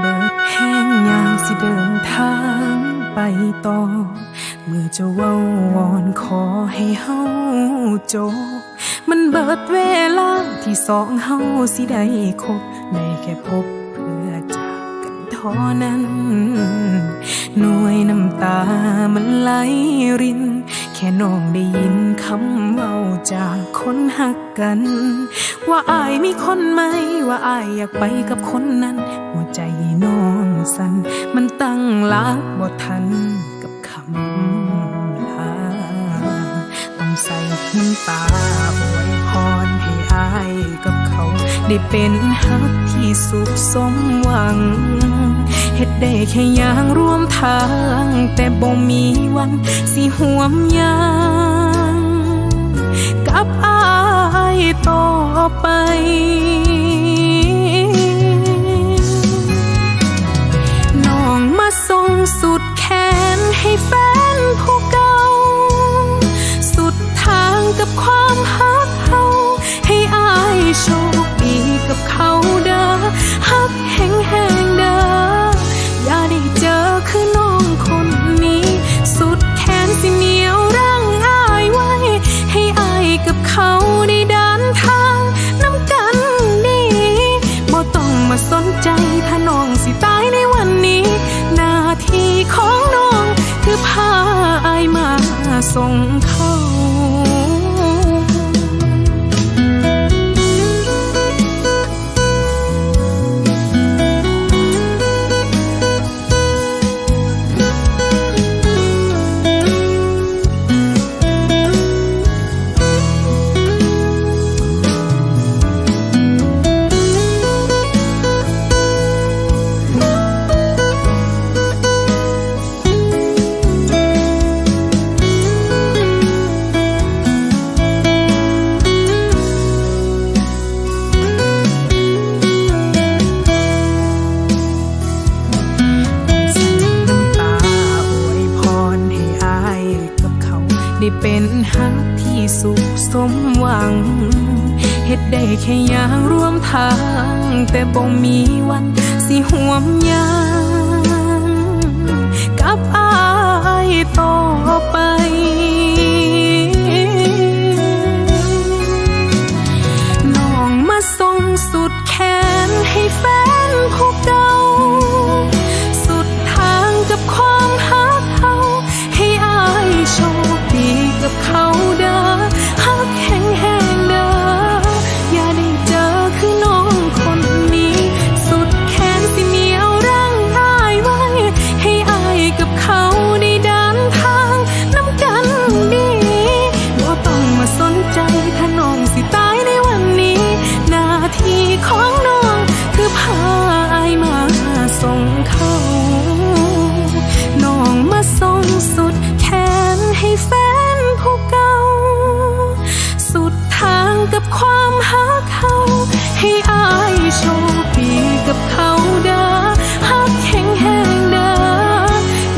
เบิดแห้งยางสิเดินทางไปต่อ เมื่อจะว่าวอนขอให้เฮาจบ มันเบิดเวลาที่สองเฮาสิได้คบในแค่พบเพื่อจากกันท่านั้น หน่วยน้ำตามันไหลรินแค่น้องได้ยินคำเมาจากคนหักกัน ว่าอายมีคนใหม่ ว่าอายอยากไปกับคนนั้น หัวใจน้องสั่นมันตั้งลักบ่ทันกับคำลา ต้องใส่น้ำตาอวยพรให้อายกับเขา ได้เป็นฮักที่สุขสมหวังเฮ็ดได้แค่อย่างร่วมทาง แต่บ่มีวันสิห่วมยางกับอายต่อไป ส่งเข้า เป็นฮักที่สุขสมหวังเฮ็ดได้แค่อย่างร่วมทาง แต่บ่มีวันสิห่วมยางกับอายต่อไป ความหาเขา ให้อายโชคดีกับเขาเด้อหักแห้งแห้งเด้อ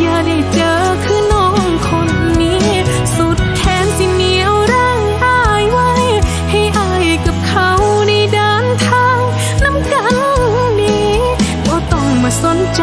อย่าได้เจอคือน้องคนนี้ สุดแขนสิเหนียวร่างอายไว้ ให้อายกับเขาในเดินทางน้ำกันนี้ก็ต้องมาสนใจ